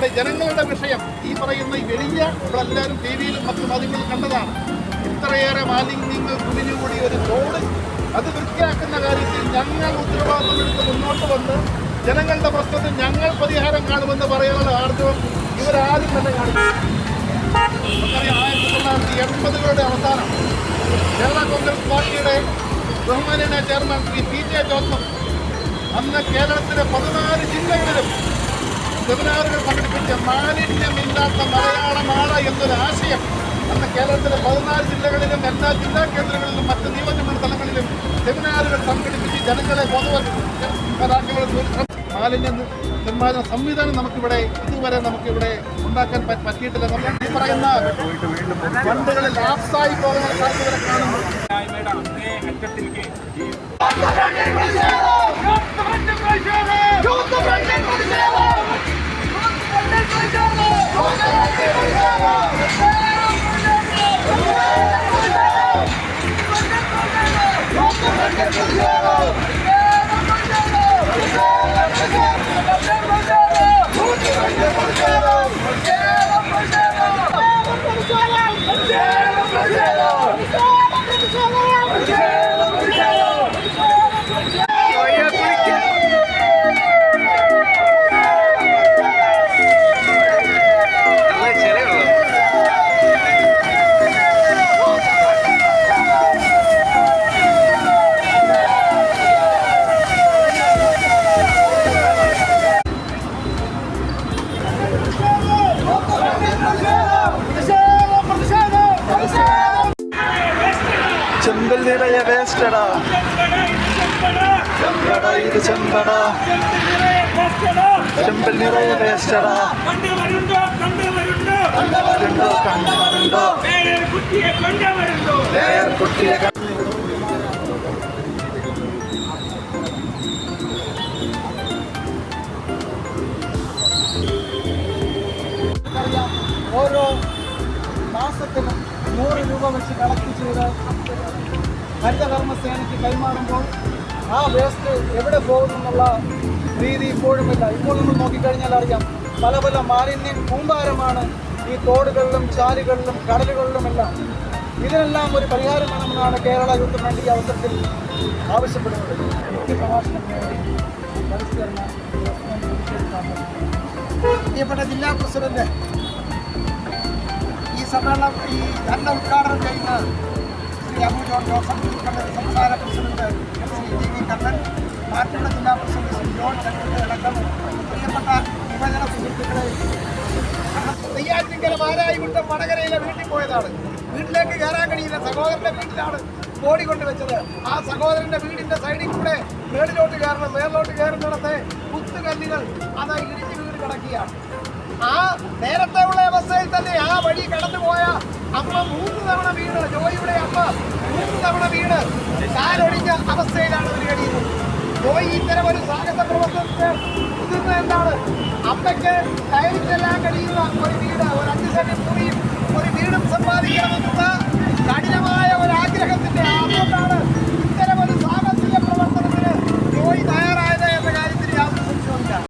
ഇവിടെ ജനങ്ങളുടെ വിഷയം ഈ പറയുന്ന വലിയ നമ്മളെല്ലാവരും ടി വിയിലും മറ്റു മാധ്യമങ്ങളിലും കണ്ടതാണ്. ഇത്രയേറെ മാലിന്യങ്ങൾ കുമിഞ്ഞുകൂടി ഒരു തോട് അത് വൃത്തിയാക്കുന്ന കാര്യത്തിൽ ഞങ്ങൾ ഉത്തരവാദിത്തമെടുത്ത് മുന്നോട്ട് വന്ന് ജനങ്ങളുടെ പ്രശ്നത്തിൽ ഞങ്ങൾ പരിഹാരം കാണുമെന്ന് പറയാനുള്ള ആർജവം ഇവരാരും തന്നെ കാണിക്കും ആയിരത്തി തൊള്ളായിരത്തി എൺപതുകളുടെ അവസാനം കേരള കോൺഗ്രസ് പാർട്ടിയുടെ ബഹുമാനേന chairman Shri P J Joseph അന്ന് കേരളത്തിലെ പതിനാല് ജില്ലകളിലും സെമിനാറുകൾ സംഘടിപ്പിച്ച മാലിന്യമില്ലാത്ത മലയാളമാണ് എന്നൊരു ആശയം അന്ന് കേരളത്തിലെ പതിനാല് ജില്ലകളിലും എല്ലാ ജില്ലാ കേന്ദ്രങ്ങളിലും മറ്റ് നിയോജക സ്ഥലങ്ങളിലും സെമിനാറുകൾ സംഘടിപ്പിച്ച് ജനങ്ങളെ ബോധവൽക്കരിച്ച് മാലിന്യ നിർമ്മാർജന സംവിധാനം നമുക്കിവിടെ ഇതുവരെ നമുക്കിവിടെ ഉണ്ടാക്കാൻ പറ്റിയിട്ടില്ല. നമ്മൾ ഈ പറയുന്ന ഫണ്ടുകളിൽ ലാപ്സായി പോകുന്ന കാണുന്നു செங்கல் நிறைய வேஸ்டடா. செம்படா இது செம்படா. செம்பல் நிறைய வேஸ்டடா. கண்டு வருண்டோ கண்டு வருண்டோ ഓരോ മാസത്തിലും നൂറ് രൂപ വെച്ച് കളക്ട് ചെയ്ത് ഹരിതകർമ്മസേനയ്ക്ക് കൈമാറുമ്പോൾ ആ വേസ്റ്റ് എവിടെ പോകുമെന്നുള്ള രീതി ഇപ്പോഴുമില്ല ഇപ്പോൾ നമ്മൾ നോക്കിക്കഴിഞ്ഞാൽ അറിയാം പല പല മാലിന്യം കൂമ്പാരമാണ് ഈ തോടുകളിലും ചാലുകളിലും കടലുകളിലുമെല്ലാം ഇതിനെല്ലാം ഒരു പരിഹാരം വേണമെന്നാണ് കേരള യൂത്ത് ഫ്രണ്ട് ഈ അവസരത്തിൽ ആവശ്യപ്പെടുന്നത് ജില്ലാ പ്രസിഡന്റ് സമ്മേളനം ഈ തന്നെ ഉദ്ഘാടനം ചെയ്യുന്ന ശ്രീ അബു ജോൺ ജോസഫ് സംസ്ഥാന president Shri T V Kannan പാർട്ടിയുടെ ജില്ലാ പ്രസിഡന്റ് ശ്രീ ജോൺ ചക്രവർത്തി അടക്കം പ്രിയപ്പെട്ട യുവജന സുഹൃത്തുക്കളെ നെയ്യാറ്റിങ്കര മാരായി വിട്ട് വടകരയിലെ വീട്ടിൽ പോയതാണ്. വീട്ടിലേക്ക് കയറാൻ കഴിയില്ല സഹോദരന്റെ വീട്ടിലാണ് ബോഡി കൊണ്ടുവച്ചത്. ആ സഹോദരന്റെ വീടിന്റെ സൈഡിൽ കൂടെ മേളിലോട്ട് കയറണം മേളിലോട്ട് കയറുന്നിടത്തെ കുത്തുകല്ലുകൾ അത് ഇടിഞ്ഞു വീട് കിടക്കുകയാണ്. ആ നേരത്തെ ഉള്ള അവസ്ഥയിൽ തന്നെ ആ വഴി വീണുപോയ അമ്മ മൂന്ന് തവണ വീണ്. ജോയിയുടെ അമ്മ മൂന്ന് തവണ വീണ്. കാലൊടിഞ്ഞ അവസ്ഥയിലാണ് അവർ കഴിയുന്നത് ജോയി ഇത്തരം ഒരു സാഹസ പ്രവർത്തനത്തെ എന്താണ്? അമ്മയ്ക്ക് കയറിച്ചെല്ലാൻ കഴിയുന്ന ഒരു വീട് ഒരു അഞ്ച് സെന്റ് ഭൂമിയും ഒരു വീടും സമ്പാദിക്കണമെന്നുള്ള കഠിനമായ